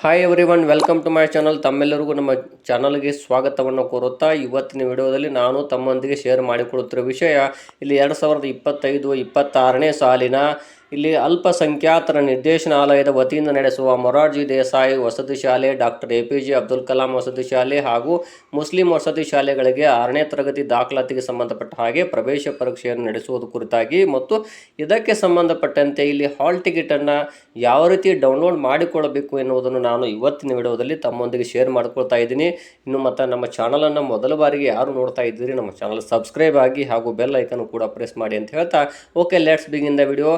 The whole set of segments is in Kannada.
Hi everyone welcome to my channel ತಮ್ಮೆಲ್ಲರಿಗೂ ನಮ್ಮ ಚಾನಲ್ಗೆ ಸ್ವಾಗತವನ್ನು ಕೋರುತ್ತಾ ಇವತ್ತಿನ ವಿಡಿಯೋದಲ್ಲಿ ನಾನು ತಮ್ಮೊಂದಿಗೆ ಶೇರ್ ಮಾಡಿಕೊಳ್ಳುತ್ತಿರುವ ವಿಷಯ ಇಲ್ಲಿ ಎರಡು ಸಾವಿರದ ಇಪ್ಪತ್ತೈದು, ಇಪ್ಪತ್ತಾರನೇ ಸಾಲಿನ ಇಲ್ಲಿ ಅಲ್ಪಸಂಖ್ಯಾತರ ನಿರ್ದೇಶನಾಲಯದ ವತಿಯಿಂದ ನಡೆಸುವ ಮೊರಾರ್ಜಿ ದೇಸಾಯಿ ವಸತಿ ಶಾಲೆ, doctor A P J Abdul Kalam ವಸತಿ ಶಾಲೆ ಹಾಗೂ ಮುಸ್ಲಿಂ ವಸತಿ ಶಾಲೆಗಳಿಗೆ ಆರನೇ ತರಗತಿ ದಾಖಲಾತಿಗೆ ಸಂಬಂಧಪಟ್ಟ ಹಾಗೆ ಪ್ರವೇಶ ಪರೀಕ್ಷೆಯನ್ನು ನಡೆಸುವುದು ಕುರಿತಾಗಿ ಮತ್ತು ಇದಕ್ಕೆ ಸಂಬಂಧಪಟ್ಟಂತೆ ಇಲ್ಲಿ ಹಾಲ್ ಟಿಕೆಟನ್ನು ಯಾವ ರೀತಿ ಡೌನ್ಲೋಡ್ ಮಾಡಿಕೊಳ್ಳಬೇಕು ಎನ್ನುವುದನ್ನು ನಾನು ಇವತ್ತಿನ ವಿಡಿಯೋದಲ್ಲಿ ತಮ್ಮೊಂದಿಗೆ ಶೇರ್ ಮಾಡ್ಕೊಳ್ತಾ ಇದ್ದೀನಿ. ಇನ್ನು ಮತ್ತು ನಮ್ಮ ಚಾನಲನ್ನು ಮೊದಲ ಬಾರಿಗೆ ಯಾರು ನೋಡ್ತಾ ಇದ್ದೀರಿ, ನಮ್ಮ ಚಾನಲ್ ಸಬ್ಸ್ಕ್ರೈಬ್ ಆಗಿ ಹಾಗೂ ಬೆಲ್ ಐಕನ್ ಕೂಡ ಪ್ರೆಸ್ ಮಾಡಿ ಅಂತ ಹೇಳ್ತಾ, okay, let's begin the video.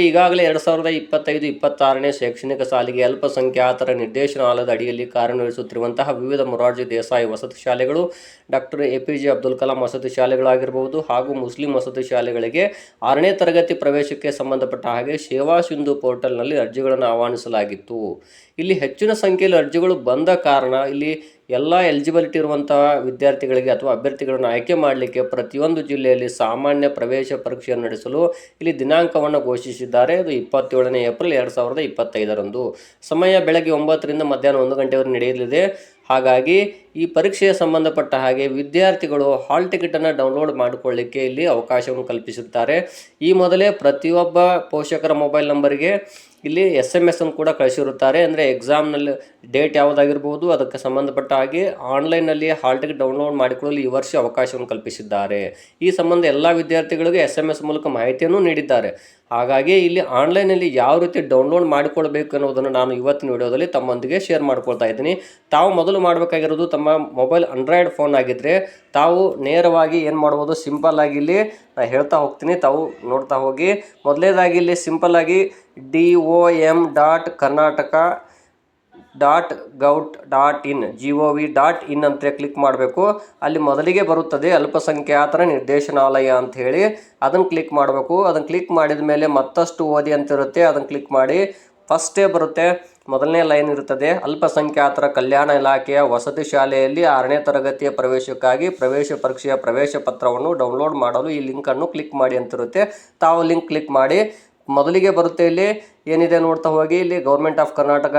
ಈಗಾಗಲೇ ಎರಡು ಸಾವಿರದ ಇಪ್ಪತ್ತೈದು, ಇಪ್ಪತ್ತಾರನೇ ಶೈಕ್ಷಣಿಕ ಸಾಲಿಗೆ ಅಲ್ಪಸಂಖ್ಯಾತರ ನಿರ್ದೇಶನಾಲಯದ ಅಡಿಯಲ್ಲಿ ಕಾರ್ಯನಿರ್ವಹಿಸುತ್ತಿರುವಂತಹ ವಿವಿಧ ಮೊರಾರ್ಜಿ ದೇಸಾಯಿ ವಸತಿ ಶಾಲೆಗಳು, doctor A P J Abdul Kalam ವಸತಿ ಶಾಲೆಗಳಾಗಿರಬಹುದು ಹಾಗೂ ಮುಸ್ಲಿಂ ವಸತಿ ಶಾಲೆಗಳಿಗೆ ಆರನೇ ತರಗತಿ ಪ್ರವೇಶಕ್ಕೆ ಸಂಬಂಧಪಟ್ಟ ಹಾಗೆ ಸೇವಾ ಸಿಂಧು ಪೋರ್ಟಲ್ನಲ್ಲಿ ಅರ್ಜಿಗಳನ್ನು ಆಹ್ವಾನಿಸಲಾಗಿತ್ತು. ಇಲ್ಲಿ ಹೆಚ್ಚಿನ ಸಂಖ್ಯೆಯಲ್ಲಿ ಅರ್ಜಿಗಳು ಬಂದ ಕಾರಣ ಇಲ್ಲಿ ಎಲ್ಲ ಎಲಿಜಿಬಿಲಿಟಿ ಇರುವಂತಹ ವಿದ್ಯಾರ್ಥಿಗಳಿಗೆ ಅಥವಾ ಅಭ್ಯರ್ಥಿಗಳನ್ನು ಆಯ್ಕೆ ಮಾಡಲಿಕ್ಕೆ ಪ್ರತಿಯೊಂದು ಜಿಲ್ಲೆಯಲ್ಲಿ ಸಾಮಾನ್ಯ ಪ್ರವೇಶ ಪರೀಕ್ಷೆಯನ್ನು ನಡೆಸಲು ಇಲ್ಲಿ ದಿನಾಂಕವನ್ನು ಘೋಷಿಸಿದ್ದಾರೆ. ಅದು ಇಪ್ಪತ್ತೇಳನೇ ಏಪ್ರಿಲ್ ಎರಡು ಸಾವಿರದ ಇಪ್ಪತ್ತೈದರಂದು. ಸಮಯ ಬೆಳಗ್ಗೆ ಒಂಬತ್ತರಿಂದ ಮಧ್ಯಾಹ್ನ ಒಂದು ಗಂಟೆವರೆಗೆ ನಡೆಯಲಿದೆ. ಹಾಗಾಗಿ ಈ ಪರೀಕ್ಷೆಯ ಸಂಬಂಧಪಟ್ಟ ಹಾಗೆ ವಿದ್ಯಾರ್ಥಿಗಳು ಹಾಲ್ ಟಿಕೆಟನ್ನು ಡೌನ್ಲೋಡ್ ಮಾಡಿಕೊಳ್ಳಿಕ್ಕೆ ಇಲ್ಲಿ ಅವಕಾಶವನ್ನು ಕಲ್ಪಿಸುತ್ತಾರೆ. ಈ ಮೊದಲೇ ಪ್ರತಿಯೊಬ್ಬ ಪೋಷಕರ ಮೊಬೈಲ್ ನಂಬರಿಗೆ ಇಲ್ಲಿ ಎಸ್ ಎಂ ಎಸ್ ಅನ್ನು ಕೂಡ ಕಳಿಸಿರುತ್ತಾರೆ. ಅಂದರೆ ಎಕ್ಸಾಮ್ನಲ್ಲಿ ಡೇಟ್ ಯಾವುದಾಗಿರ್ಬೋದು, ಅದಕ್ಕೆ ಸಂಬಂಧಪಟ್ಟ ಹಾಗೆ ಆನ್ಲೈನಲ್ಲಿ ಹಾಲ್ ಟಿಕೆಟ್ ಡೌನ್ಲೋಡ್ ಮಾಡಿಕೊಳ್ಳಲು ಈ ವರ್ಷ ಅವಕಾಶವನ್ನು ಕಲ್ಪಿಸಿದ್ದಾರೆ. ಈ ಸಂಬಂಧ ಎಲ್ಲ ವಿದ್ಯಾರ್ಥಿಗಳಿಗೆ ಎಸ್ ಎಂ ಎಸ್ ಮೂಲಕ ಮಾಹಿತಿಯನ್ನು ನೀಡಿದ್ದಾರೆ. ಹಾಗಾಗಿ ಇಲ್ಲಿ ಆನ್ಲೈನಲ್ಲಿ ಯಾವ ರೀತಿ ಡೌನ್ಲೋಡ್ ಮಾಡಿಕೊಳ್ಬೇಕು ಅನ್ನೋದನ್ನು ನಾನು ಇವತ್ತಿನ ವಿಡಿಯೋದಲ್ಲಿ ತಮ್ಮೊಂದಿಗೆ ಶೇರ್ ಮಾಡ್ಕೊಳ್ತಾ ಇದ್ದೀನಿ. ತಾವು ಮೊದಲು ಮಾಡಬೇಕಾಗಿರೋದು ತಮ್ಮ ಮೊಬೈಲ್ ಆಂಡ್ರಾಯ್ಡ್ ಫೋನ್ ಆಗಿದ್ದರೆ ತಾವು ನೇರವಾಗಿ ಏನು ಮಾಡ್ಬೋದು ಸಿಂಪಲ್ ಆಗಿ ಇಲ್ಲಿ ನಾನು ಹೇಳ್ತಾ ಹೋಗ್ತೀನಿ. ತಾವು ನೋಡ್ತಾ ಹೋಗಿ. ಮೊದಲನೇದಾಗಿ ಇಲ್ಲಿ ಸಿಂಪಲ್ ಆಗಿ D O M dot Karnataka dot gov dot in G O V dot in ಅಂತ ಕ್ಲಿಕ್ ಮಾಡಬೇಕು. ಅಲ್ಲಿ ಮೊದಲಿಗೆ ಬರುತ್ತದೆ ಅಲ್ಪಸಂಖ್ಯಾತರ ನಿರ್ದೇಶನಾಲಯ ಅಂತ ಹೇಳಿ. ಅದನ್ನು ಕ್ಲಿಕ್ ಮಾಡಬೇಕು. ಅದನ್ನು ಕ್ಲಿಕ್ ಮಾಡಿದ ಮೇಲೆ ಮತ್ತಷ್ಟು ಓದಿ ಅಂತಿರುತ್ತೆ ಅದನ್ನು ಕ್ಲಿಕ್ ಮಾಡಿ ಫಸ್ಟೇ ಬರುತ್ತೆ ಮೊದಲನೇ ಲೈನ್ ಇರುತ್ತದೆ, ಅಲ್ಪಸಂಖ್ಯಾತರ ಕಲ್ಯಾಣ ಇಲಾಖೆಯ ವಸತಿ ಶಾಲೆಯಲ್ಲಿ ಆರನೇ ತರಗತಿಯ ಪ್ರವೇಶಕ್ಕಾಗಿ ಪ್ರವೇಶ ಪರೀಕ್ಷೆಯ ಪ್ರವೇಶ ಪತ್ರವನ್ನು ಡೌನ್ಲೋಡ್ ಮಾಡಲು ಈ ಲಿಂಕನ್ನು ಕ್ಲಿಕ್ ಮಾಡಿ ಅಂತಿರುತ್ತೆ. ತಾವು ಲಿಂಕ್ ಕ್ಲಿಕ್ ಮಾಡಿ ಮೊದಲಿಗೆ ಬರುತ್ತೆ ಇಲ್ಲಿ, ಏನಿದೆ ನೋಡ್ತಾ ಹೋಗಿ, ಇಲ್ಲಿ government of Karnataka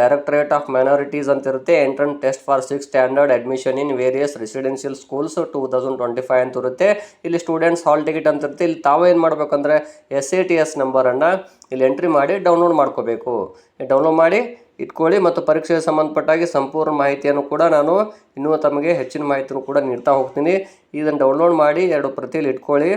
directorate of minorities ಅಂತ ಇರುತ್ತೆ entrance test for six standard admission in various residential schools two thousand twenty five ಅಂತ ಇರುತ್ತೆ. ಇಲ್ಲಿ ಸ್ಟೂಡೆಂಟ್ಸ್ ಹಾಲ್ ಟಿಕೆಟ್ ಅಂತ ಇರುತ್ತೆ. ಇಲ್ಲಿ ತಾವು ಏನು ಮಾಡಬೇಕಂದ್ರೆ ಎಸ್ ಎ ಟಿ ಎಸ್ ನಂಬರನ್ನು ಇಲ್ಲಿ ಎಂಟ್ರಿ ಮಾಡಿ ಡೌನ್ಲೋಡ್ ಮಾಡ್ಕೋಬೇಕು. ಡೌನ್ಲೋಡ್ ಮಾಡಿ, ಇಟ್ಕೊಳ್ಳಿ ಮತ್ತು ಪರೀಕ್ಷೆಗೆ ಸಂಬಂಧಪಟ್ಟಾಗಿ ಸಂಪೂರ್ಣ ಮಾಹಿತಿಯನ್ನು ಕೂಡ ನಾನು ಇನ್ನೂ ತಮಗೆ ಹೆಚ್ಚಿನ ಮಾಹಿತಿಯನ್ನು ಕೂಡ ನೀಡ್ತಾ ಹೋಗ್ತೀನಿ. ಇದನ್ನು ಡೌನ್ಲೋಡ್ ಮಾಡಿ ಎರಡು ಪ್ರತಿಯಲ್ಲಿ ಇಟ್ಕೊಳ್ಳಿ.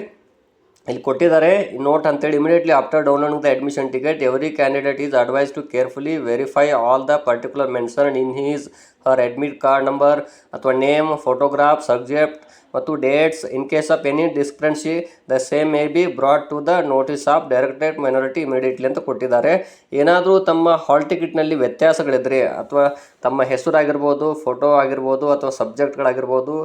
ಇಲ್ಲಿ ಕೊಟ್ಟಿದ್ದಾರೆ. ನೋಟ್ ಅಂತೇಳಿ immediately after downloading the admission ticket every candidate is advise to carefully verify all the particular mention in his her admit card number ಅಥವಾ ನೇಮ್ ಫೋಟೋಗ್ರಾಫ್ ಸಬ್ಜೆಕ್ಟ್ ಮತ್ತು dates in case of any discrepancy the same may be brought to the notice of directorate minority immediately ಅಂತ ಕೊಟ್ಟಿದ್ದಾರೆ. ಏನಾದರೂ ತಮ್ಮ ಹಾಲ್ ಟಿಕೆಟ್ನಲ್ಲಿ ವ್ಯತ್ಯಾಸಗಳಿದ್ರೆ ಅಥವಾ ತಮ್ಮ ಹೆಸರಾಗಿರ್ಬೋದು ಫೋಟೋ ಆಗಿರ್ಬೋದು ಅಥವಾ ಸಬ್ಜೆಕ್ಟ್ಗಳಾಗಿರ್ಬೋದು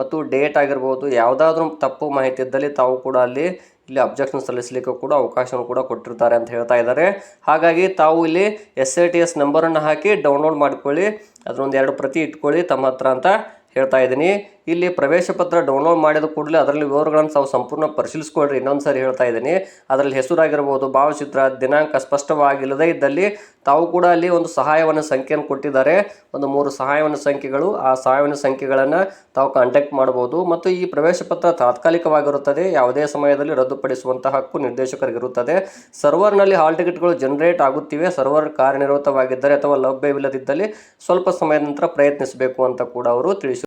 ಮತ್ತು ಡೇಟ್ ಆಗಿರ್ಬೋದು, ಯಾವುದಾದ್ರೂ ತಪ್ಪು ಮಾಹಿತಿ ಇದ್ದಲ್ಲಿ ತಾವು ಕೂಡ ಅಲ್ಲಿ ಇಲ್ಲಿ ಅಬ್ಜೆಕ್ಷನ್ ಸಲ್ಲಿಸಲಿಕ್ಕೆ ಕೂಡ ಅವಕಾಶವನ್ನು ಕೂಡ ಕೊಟ್ಟಿರ್ತಾರೆ ಅಂತ ಹೇಳ್ತಾ ಇದ್ದಾರೆ. ಹಾಗಾಗಿ ತಾವು ಇಲ್ಲಿ ಎಸ್ ಐ ಟಿ ಎಸ್ ನಂಬರನ್ನು ಹಾಕಿ ಡೌನ್ಲೋಡ್ ಮಾಡ್ಕೊಳ್ಳಿ. ಅದರೊಂದು ಎರಡು ಪ್ರತಿ ಇಟ್ಕೊಳ್ಳಿ ತಮ್ಮ ಹತ್ರ ಅಂತ ಹೇಳ್ತಾ ಇದ್ದೀನಿ. ಇಲ್ಲಿ ಪ್ರವೇಶ ಪತ್ರ ಡೌನ್ಲೋಡ್ ಮಾಡಿದ ಕೂಡಲೇ ಅದರಲ್ಲಿ ವಿವರಗಳನ್ನು ತಾವು ಸಂಪೂರ್ಣ ಪರಿಶೀಲಿಸ್ಕೊಳ್ರಿ. ಇನ್ನೊಂದು ಸಾರಿ ಹೇಳ್ತಾ ಇದ್ದೀನಿ. ಅದರಲ್ಲಿ ಹೆಸರಾಗಿರ್ಬೋದು, ಭಾವಚಿತ್ರ, ದಿನಾಂಕ ಸ್ಪಷ್ಟವಾಗಿಲ್ಲದೆ ಇದ್ದಲ್ಲಿ ತಾವು ಕೂಡ ಅಲ್ಲಿ ಒಂದು ಸಹಾಯವನ್ನು ಸಂಖ್ಯೆಯನ್ನು ಕೊಟ್ಟಿದ್ದಾರೆ. ಒಂದು ಮೂರು ಸಹಾಯವನ್ನು ಸಂಖ್ಯೆಗಳು, ಆ ಸಹಾಯವನ್ನು ಸಂಖ್ಯೆಗಳನ್ನು ತಾವು ಕಾಂಟ್ಯಾಕ್ಟ್ ಮಾಡ್ಬೋದು ಮತ್ತು ಈ ಪ್ರವೇಶ ಪತ್ರ ತಾತ್ಕಾಲಿಕವಾಗಿರುತ್ತದೆ. ಯಾವುದೇ ಸಮಯದಲ್ಲಿ ರದ್ದುಪಡಿಸುವಂತಹ ಹಕ್ಕು ನಿರ್ದೇಶಕರಿಗಿರುತ್ತದೆ. ಸರ್ವರ್ನಲ್ಲಿ ಹಾಲ್ ಟಿಕೆಟ್ಗಳು ಜನರೇಟ್ ಆಗುತ್ತಿವೆ. ಸರ್ವರ್ ಕಾರ್ಯನಿರತವಾಗಿದ್ದರೆ ಅಥವಾ ಲಭ್ಯವಿಲ್ಲದಿದ್ದಲ್ಲಿ ಸ್ವಲ್ಪ ಸಮಯದ ನಂತರ ಪ್ರಯತ್ನಿಸಬೇಕು ಅಂತ ಕೂಡ ಅವರು ತಿಳಿಸಿ